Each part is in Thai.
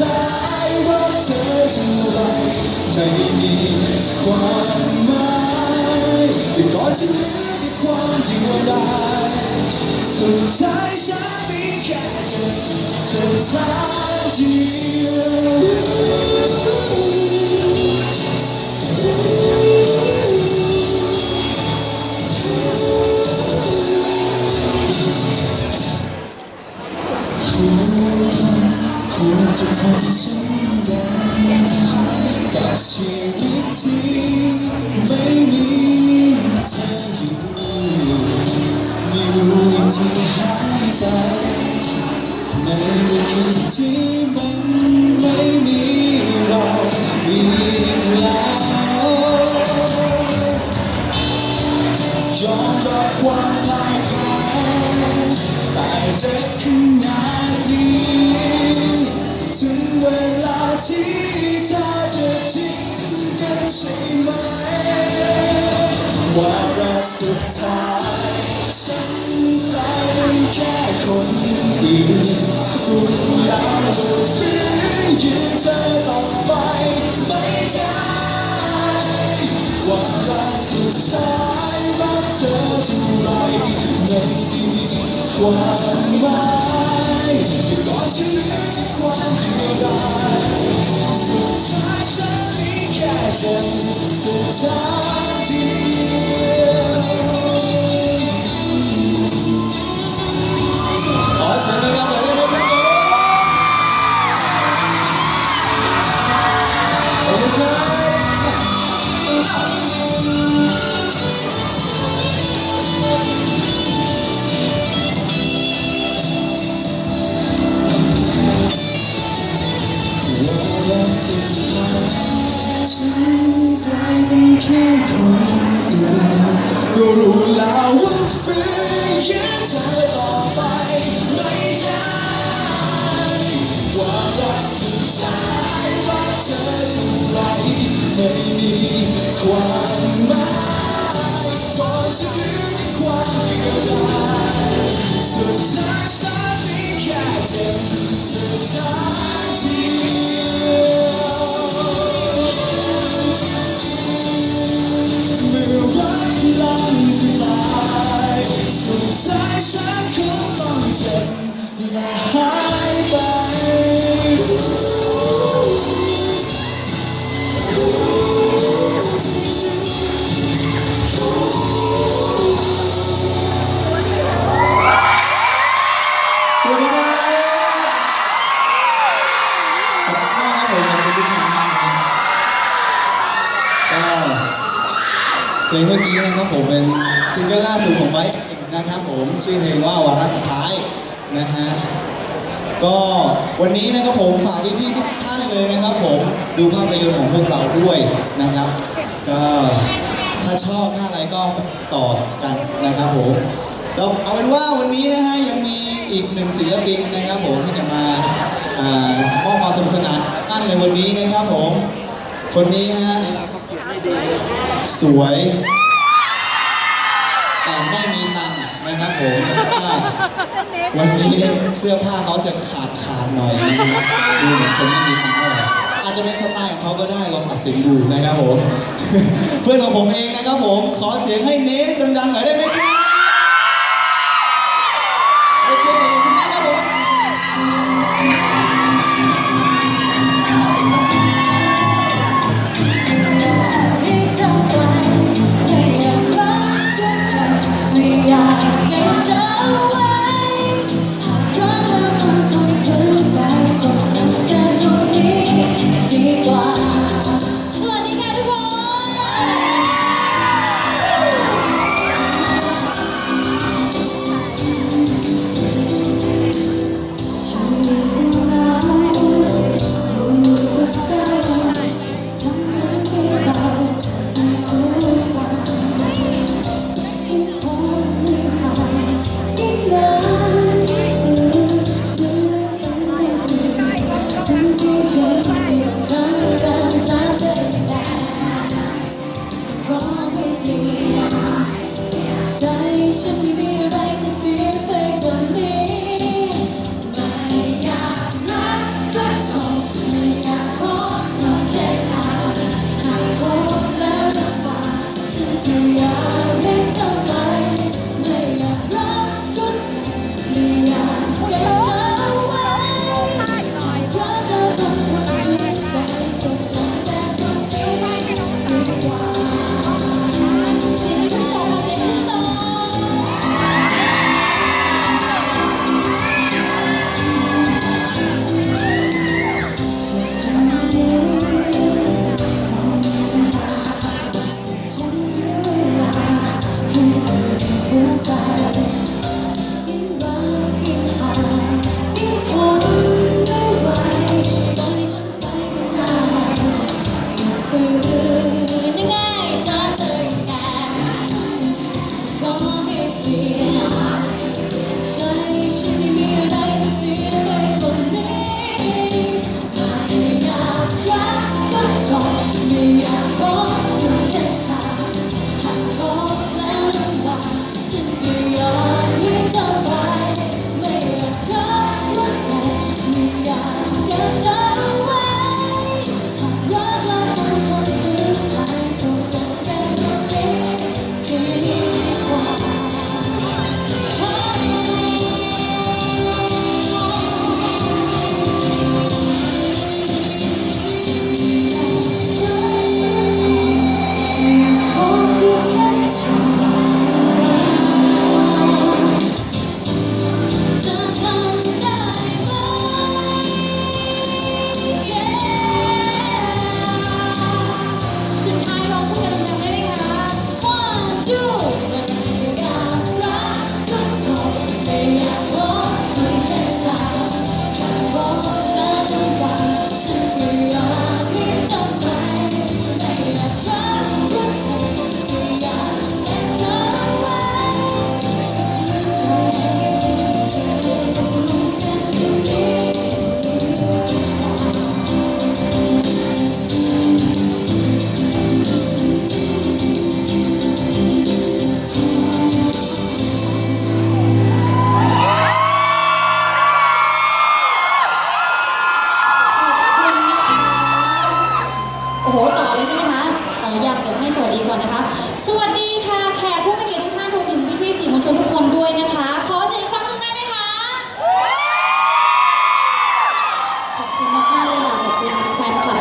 ท้ายรักเธอจะไรไม่มีความหมายแต่ก่อนจะเหลือแต่ความเดียวดายสุดท้ายฉันมีแค่เธอสุดท้ายเดียว ความพ่ายแพ้แต่เจ็บขนาดนี้ถึงเวลาที่เธอจะทิ้งกันใช่ไหมวาระสุดท้ายฉันกลายเป็นแค่คนอื่นรู้แล้วว่าฝืนยืนเธอ ความหมายก่อนจะเหลือแต่ความเดียวดายสุดท้ายฉันมีแค่เธอสุดท้ายที่าย และหายไปสวัสดีครับขอบคุณมากครับผมขอบคุณทุกท่านมากนะครับก็เพลงเมื่อกี้นะครับผมเป็นซิงเกิลล่าสุดของไบค์นะครับผมชื่อเพลงว่าวาระสุดท้าย นะฮะก็วันนี้นะครับผมฝากพี่ๆทุกท่านเลยนะครับ ผมดูภาพยนตร์ของพวกเราด้วยนะครับ ก็ถ้าชอบถ้าอะไรก็ต่อกันนะครับผมก็เอาเป็นว่าวันนี้นะฮะยังมีอีกหนึ่งศิลปินนะครับ ผมที่จะมาอมอบความสนุกสนานอันในวันนี้นะครับผม คนนี้ฮะสวย แต่ไม่มีตังค์ นะครับผมอ่าวันนี้เสื้อผ้าเขาจะขาดขาดๆหน่อยนะครับดูเหมือนคนไม่มีตังค์เท่าไหร่อาจจะเป็นสไตล์ของเขาก็ได้ลองตัดสินดูนะครับผม เพื่อนของผมเองนะครับผมขอเสียงให้เนสดังๆหน่อยได้ไหมครับ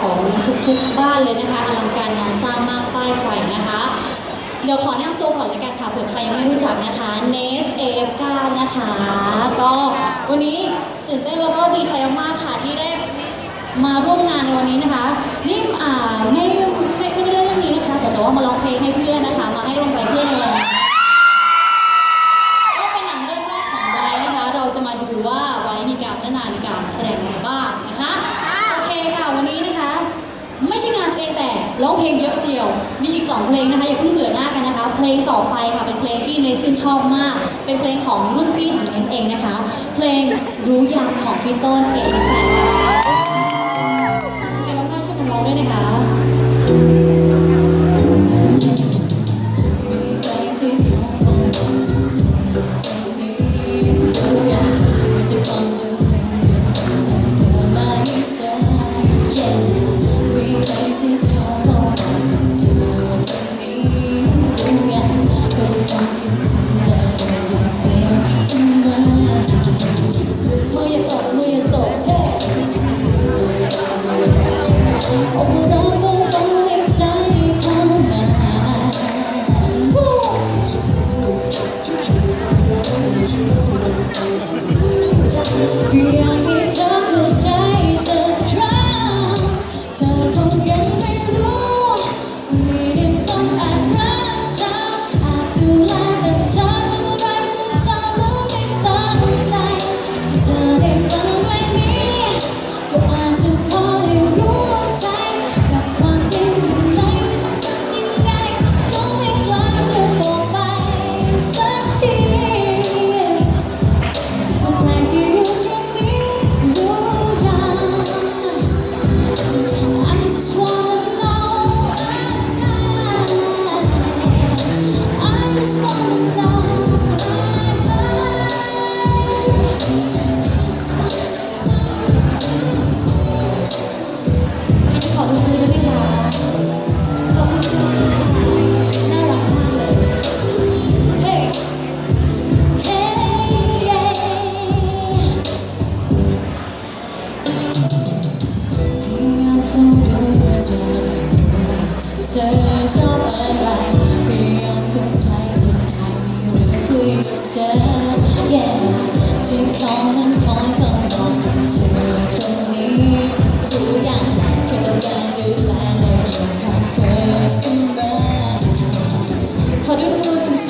ของทุกๆบ้านเลยนะคะอลังการงานสร้างมากป้ายไฟนะคะ เดี๋ยวขอแนะนำตัวก่อนลยกันค่ะเผื่อใครยังไม่รู้จักนะคะ n e s AF9 นะคะ ก็วันนี้ตื่นเต้นแล้วก็ดีใจมากๆค่ะที่ได้มาร่วมงานในวันนี้นะคะนี่มอ่าไม่ไม่ไม่ได้เล่นเรื่องนี้นะคะ แต่แต่ว่ามาร้องเพลงให้เพื่อนนะคะ มาให้กำลังใจเพื่อนในวันนี้ก็เป็นหนังเรื่องแรกของไบรท์นะคะ เราจะมาดูว่าไบรท์มีการพัฒนาในการแสดงอะไรบ้างนะคะ คค่ะวันนี้นะคะ ไม่ใช่งานตัวเองแต่ร้องเพลงเยอะเชียว มีอีก 2 เพลงนะคะอย่าเพิ่งเบื่อหน้ากันนะคะ เพลงต่อไปค่ะเป็นเพลงที่เนสชื่นชอบมาก เป็นเพลงของรุ่นพี่ของเนสเองนะคะ เพลงรู้ยากของพี่ต้นเองค่ะใครร้องได้ช่วยกันร้องด้วยนะคะ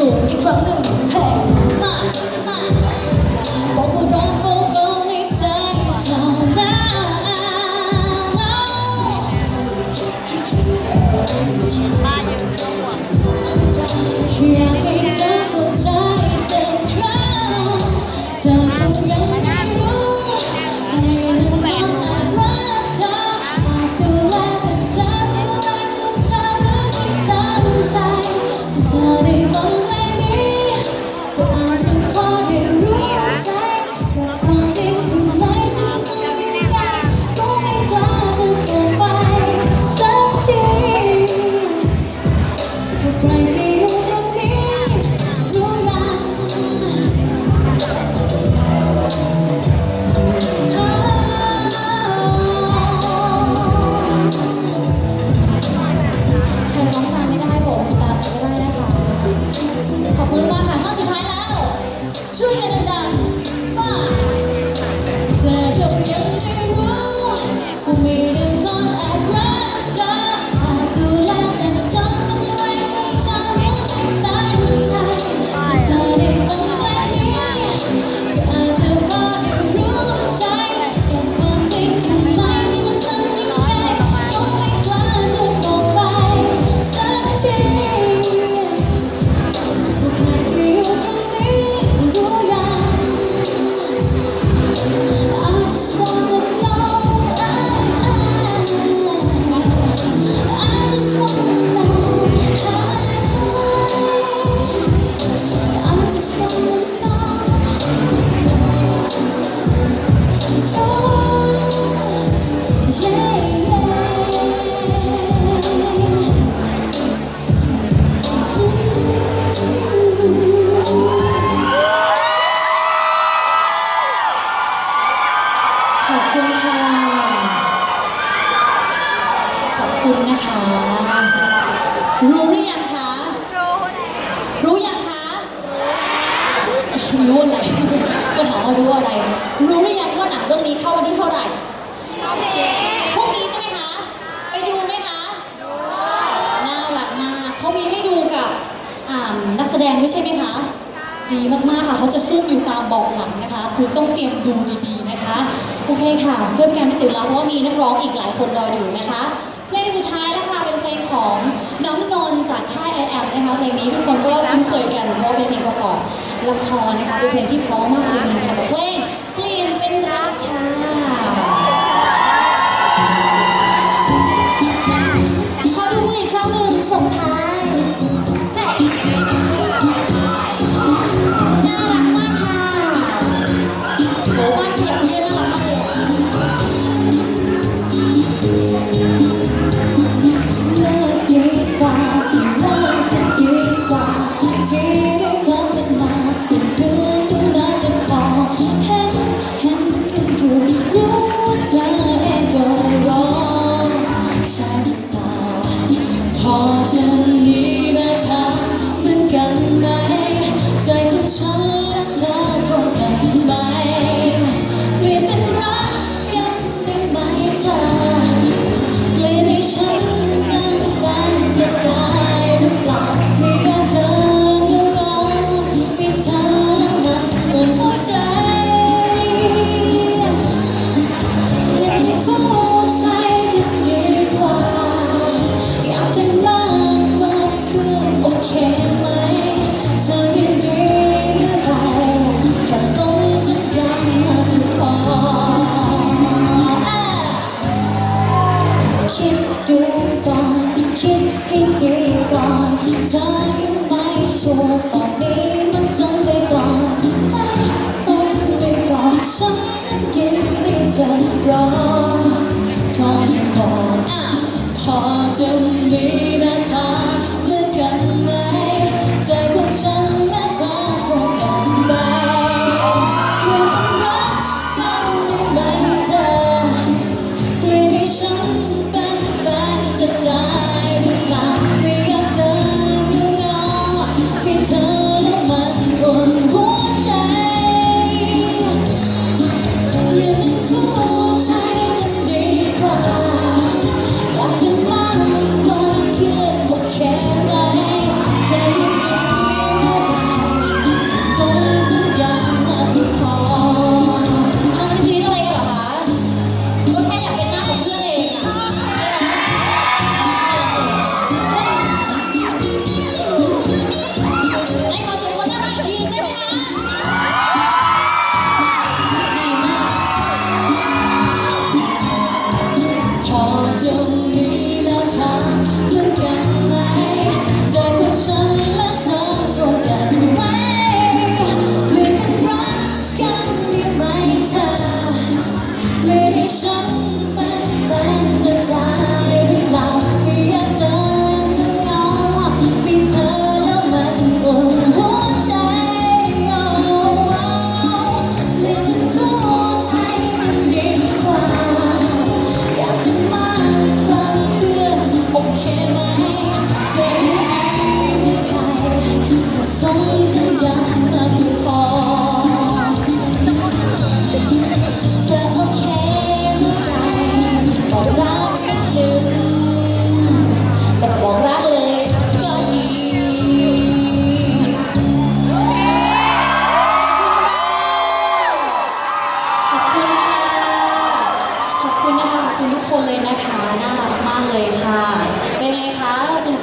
ด้วยมือ burden gone. รู้อะไรก็ถามว่ารู้อะไร รู้หรือยังว่าหนังเรื่องนี้เข้าวันที่เท่าไหร่พรุ่งนี้ใช่ไหมคะ ไปดูไหมคะน่ารักมากเขามีให้ดูกับนักแสดงด้วยใช่ไหมคะ ดีมากๆค่ะเขาจะซุ่มอยู่ตามเบาะหลังนะคะ คุณต้องเตรียมดูดีๆนะคะ โอเคค่ะ เพื่อเป็นการไม่เสียเวลาเพราะว่ามีนักร้องอีกหลายคนรออยู่นะคะ เพลงสุดท้ายนะคะเป็นเพลงของน้องนนท์จากค่ายไอแอมนะคะเพลงนี้ทุกคนก็คุ้นเคยกันเพราะเป็นเพลงประกอบละครนะคะเป็นเพลงที่เพราะมากเลยค่ะกับเพลงเปลี่ยนเป็นรักค่ะ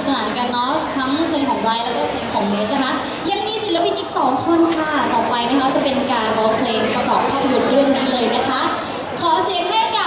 ฉลาดกันเนาะทั้งเพลงของไบร์แล้วก็เพลงของเมสนะคะ ยังมีศิลปินอีก 2 คนค่ะ ต่อไปนะคะจะเป็นการร้องเพลงประกอบภาพยนตร์เรื่องนี้เลยนะคะ ขอเสียงให้กับ